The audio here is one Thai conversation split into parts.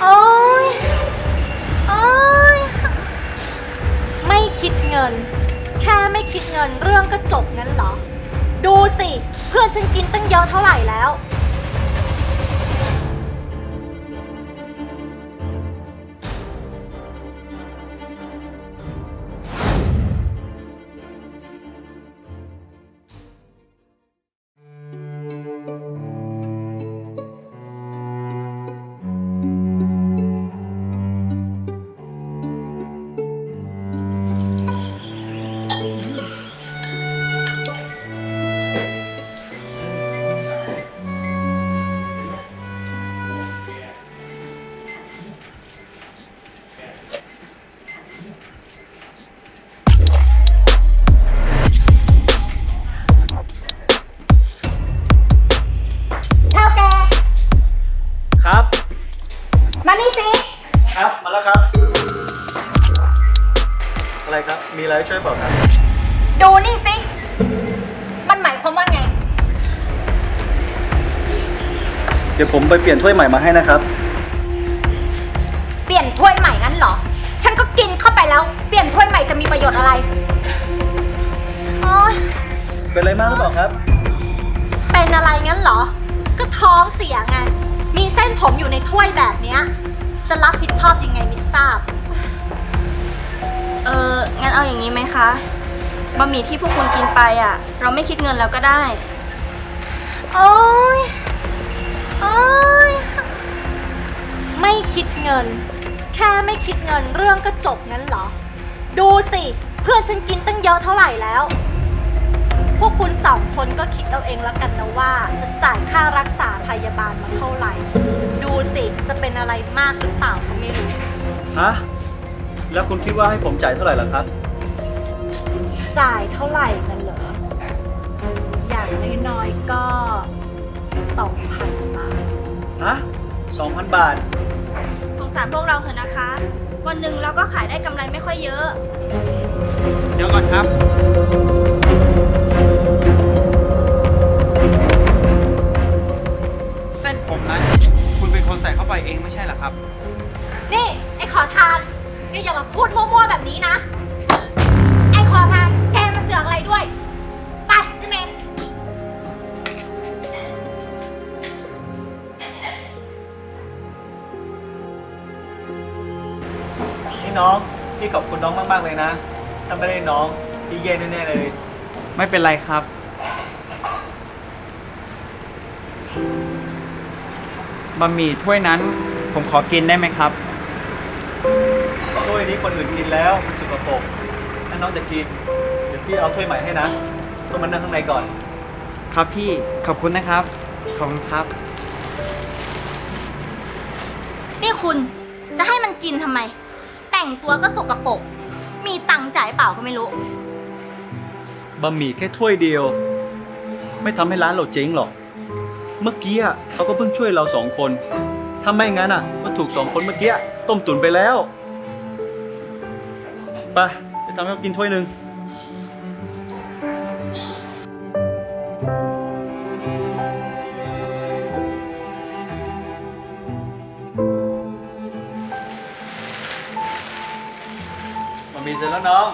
โอ๊ยโอ๊ยไม่คิดเงิน แค่ไม่คิดเงินเรื่องก็จบงั้นเหรอ ดูสิ เพื่อนฉันกินตั้งเยอะเท่าไหร่แล้ว อะไรครับ มีอะไรช่วยบอกครับ ดูนี่สิ มันหมายความว่าไง เดี๋ยวผมไปเปลี่ยนถ้วยใหม่มาให้นะครับ เปลี่ยนถ้วยใหม่งั้นเหรอ ฉันก็กินเข้าไปแล้ว เปลี่ยนถ้วยใหม่จะมีประโยชน์อะไรโอ๊ยเป็นอะไรมากหรือเปล่าครับ เป็นอะไรงั้นเหรอ ก็ท้องเสียไง มีเส้นผมอยู่ในถ้วยแบบเนี้ย จะรับผิดชอบยังไงไม่ทราบ เอองั้นเอาอย่างนี้ไหมคะบะหมี่ที่พวกคุณกินไปอะ เราไม่คิดเงินแล้วก็ได้ โอ๊ยโอ๊ยไม่คิดเงิน แค่ไม่คิดเงินเรื่องก็จบงั้นเหรอ ดูสิ เพื่อนฉันกินตั้งเยอะเท่าไหร่แล้ว พวกคุณสองคนก็คิดเอาเองแล้วกันนะว่า จะจ่ายค่ารักษาพยาบาลมาเท่าไหร่ ดูสิ จะเป็นอะไรมากหรือเปล่าก็ไม่รู้ ฮะ แล้วคุณคิดว่าให้ผมจ่ายเท่าไหร่ล่ะครับ จ่ายเท่าไหร่นั่นเหรอ อย่างน้อยๆก็สองพันบาท ฮะสองพันบาท สงสารพวกเราเถอะนะคะ วันหนึ่งเราก็ขายได้กำไรไม่ค่อยเยอะ เดี๋ยวก่อนครับ เส้นผมนั้น คุณเป็นคนใส่เข้าไปเองไม่ใช่เหรอครับ นี่ ไอ้ขอทาน แกอย่ามาพูดมั่วๆแบบนี้นะ ไอ้ขอทานแกมาเสือกอะไรด้วย ไปพี่เมย์นี่น้องพี่ขอบคุณน้องมากๆเลยนะ ถ้าไม่ได้น้องพี่แย่แน่ๆเลย ไม่เป็นไรครับ บะหมี่ถ้วยนั้นผมขอกินได้ไหมครับ ถ้วยนี้คนอื่นกินแล้วมันสกปรกถ้าน้องจะกิน เดี๋ยวพี่เอาถ้วยใหม่ให้นะต้องมานั่งข้างในก่อน ครับพี่ขอบคุณนะครับ ขอบคุณครับ นี่คุณจะให้มันกินทำไม แต่งตัวก็สกปรกมีตังค์จ่ายเปล่าก็ไม่รู้ บะหมี่แค่ถ้วยเดียว ไม่ทำให้ร้านเราเจ๊งหรอก เมื่อกี้อะเขาก็เพิ่งช่วยเราสองคน ถ้าไม่งั้นอะก็ถูกสองคนเมื่อกี้ต้มตุ๋นไปแล้ว ไปไปทำให้เขากินถ้วยหนึ่งบะหมี่เสร็จแล้วน้อง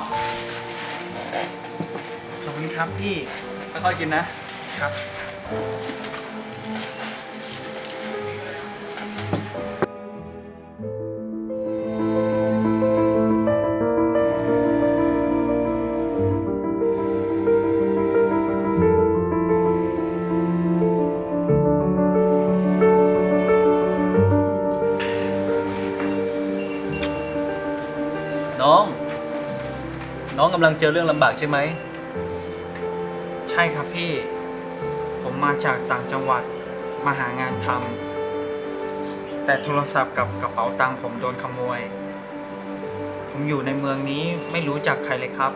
ขอบคุณครับพี่ ค่อยๆกินนะ ครับ กำลังเจอเรื่องลำบากใช่ไหม ใช่ครับพี่ ผมมาจากต่างจังหวัดมาหางานทำแต่โทรศัพท์กับกระเป๋าตังค์ผมโดนขโมย ผมอยู่ในเมืองนี้ไม่รู้จักใครเลยครับ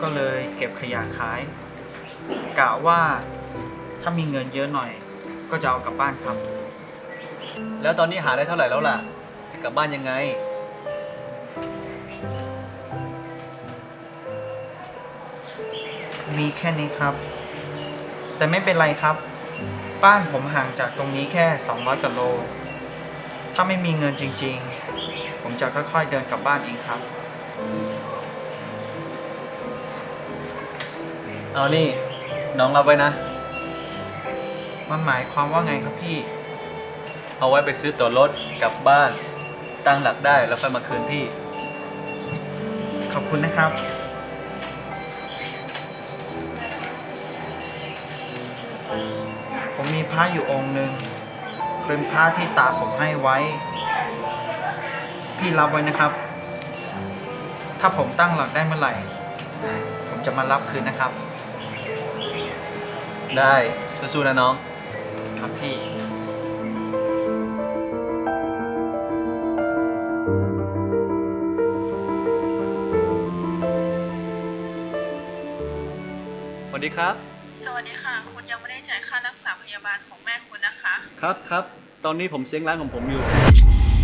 ก็เลยเก็บขยะขายกะว่าถ้ามีเงินเยอะหน่อย ก็จะเอากลับบ้านครับ แล้วตอนนี้หาได้เท่าไหร่แล้วล่ะ จะกลับบ้านยังไง มีแค่นี้ครับ แต่ไม่เป็นไรครับ บ้านผมห่างจากตรงนี้แค่ 200กว่าโล ถ้าไม่มีเงินจริง ๆ ผมจะค่อยๆเดินกลับบ้านเองครับ เอานี่ น้องรับไว้นะ มันหมายความว่าไงครับพี่ เอาไว้ไปซื้อตั๋วรถกลับบ้าน ตั้งหลักได้แล้วค่อยมาคืนพี่ ขอบคุณนะครับ มีพระอยู่องค์หนึ่ง เป็นพระที่ตาผมให้ไว้ พี่รับไว้นะครับ ถ้าผมตั้งหลักได้เมื่อไหร่ ผมจะมารับคืนนะครับ ได้สู้ๆนะน้อง ครับพี่ สวัสดีครับ คะครับครับตอนนี้ผมเซ้งร้านของผมอยู่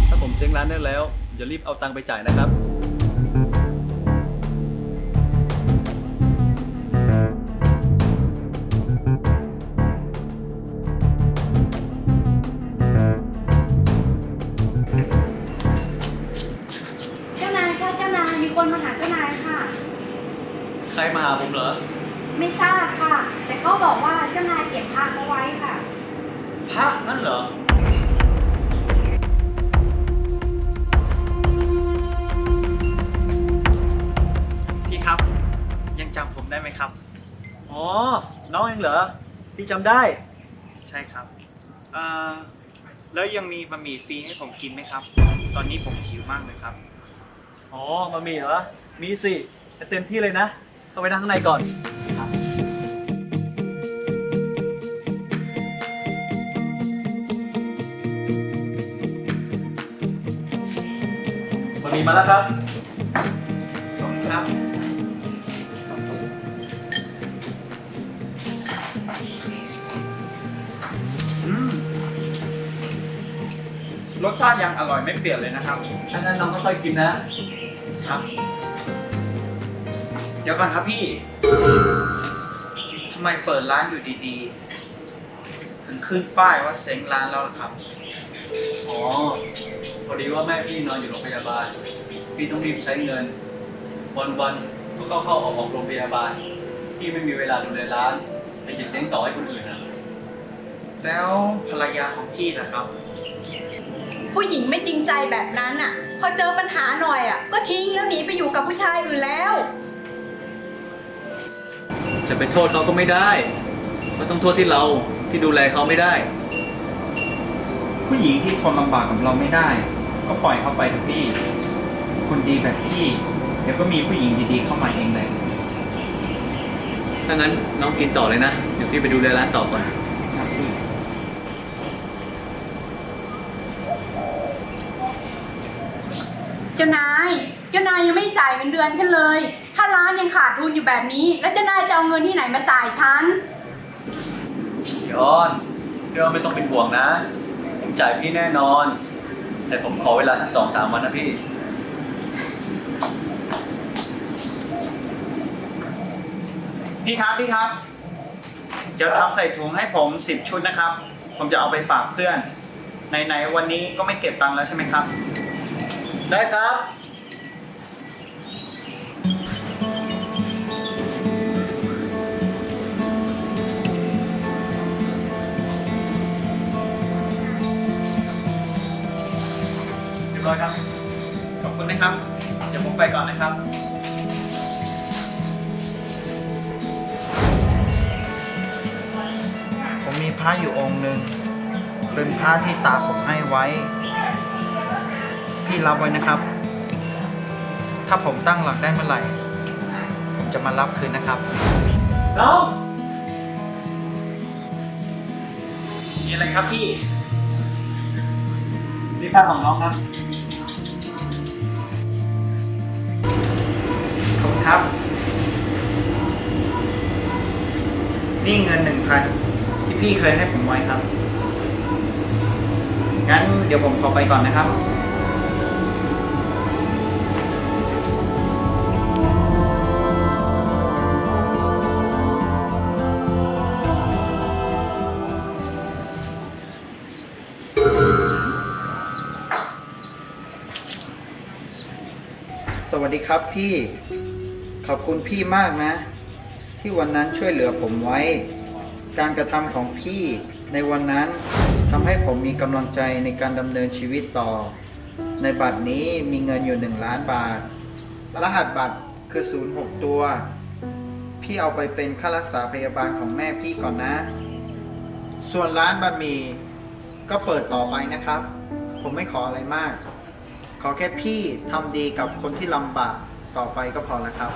ถ้าผมเซ้งร้านได้แล้วอย่ารีบเอาตังค์ไปจ่ายนะครับ เจ้านายค่ะเจ้านายมีคนมาหาเจ้านายค่ะ ใครมาหาผมเหรอ ไม่ทราบค่ะ แต่เขาบอกว่าเจ้านายเก็บพระเขาไว้ค่ะ พระนั่นเหรอ พี่ครับ ยังจำผมได้ไหมครับ อ๋อ น้องเองเหรอ พี่จำได้ ใช่ครับอ่าแล้วยังมีบะหมี่ฟรีให้ผมกินไหมครับ ตอนนี้ผมหิวมากเลยครับ อ๋อมามีเหรอ มีสิจะเต็มที่เลยนะเข้าไปนั่งข้างในก่อน มามีมาแล้วครับขอบคุณครับอืมรสชาติยังอร่อยไม่เปลี่ยนเลยนะครับถ้างั้นน้องค่อยๆกินนะครับ เดี๋ยวก่อนครับพี่ทำไมเปิดร้านอยู่ดีๆ ถึงขึ้นป้ายว่าเซ้งร้านแล้วล่ะครับ อ๋อ พอดีว่าแม่พี่นอนอยู่โรงพยาบาล พี่ต้องรีบใช้เงินวันๆก็เข้าเข้าออกออกโรงพยาบาล พี่ไม่มีเวลาดูแลร้านแต่จะเซ้งต่อให้คนอื่นนะแล้วภรรยาของพี่นะครับ ผู้หญิงไม่จริงใจแบบนั้นอะ พอเจอปัญหาหน่อยอะ ก็ทิ้งแล้วหนีไปอยู่กับผู้ชายอื่นแล้ว จะไปโทษเขาก็ไม่ได้ก็ต้องโทษที่เราที่ดูแลเขาไม่ได้ ผู้หญิงที่ทนลำบากกับเราไม่ได้ ก็ปล่อยเขาไปเถอะพี่ คนดีแบบพี่ เดี๋ยวก็มีผู้หญิงดีๆเข้ามาเองเลยถ้างั้นน้องกินต่อเลยนะ เดี๋ยวพี่ไปดูแลร้านต่อก่อน ครับพี่ เจ้านาย เจ้านายยังไม่จ่ายเงินเดือนฉันเลย ถ้าร้านยังขาดทุนอยู่แบบนี้ แล้วเจ้านายจะเอาเงินที่ไหนมาจ่ายฉัน พี่อ้อนพี่อ้อนไม่ต้องเป็นห่วงนะผม จ่ายพี่แน่นอน แต่ผมขอเวลาสักสองสามวันนะพี่ พี่ครับพี่ครับ เดี๋ยวทำใส่ถุงให้ผมสิบชุดนะครับ ผมจะเอาไปฝากเพื่อนไหนๆวันนี้ก็ไม่เก็บตังค์แล้วใช่ไหมครับ ได้ครับ ก่อนนะครับ ผมมีพระอยู่องค์หนึ่ง เป็นพระที่ตาผมให้ไว้ พี่รับไว้นะครับ ถ้าผมตั้งหลักได้เมื่อไหร่ ผมจะมารับคืนนะครับน้องมีอะไรครับพี่นี่ค่าของน้องครับ ครับ นี่เงินหนึ่งพันที่พี่เคยให้ผมไว้ครับ งั้นเดี๋ยวผมขอไปก่อนนะครับสวัสดีครับพี่ ขอบคุณพี่มากนะ ที่วันนั้นช่วยเหลือผมไว้ การกระทำของพี่ในวันนั้นทำให้ผมมีกำลังใจในการดำเนินชีวิตต่อ ในบัตรนี้มีเงินอยู่ 1 ล้านบาท รหัสบัตรคือ 06 ตัว พี่เอาไปเป็นค่ารักษาพยาบาลของแม่พี่ก่อนนะ ส่วนร้านบะหมี่ก็เปิดต่อไปนะครับ ผมไม่ขออะไรมาก ขอแค่พี่ทำดีกับคนที่ลำบากต่อไปก็พอแล้วครับ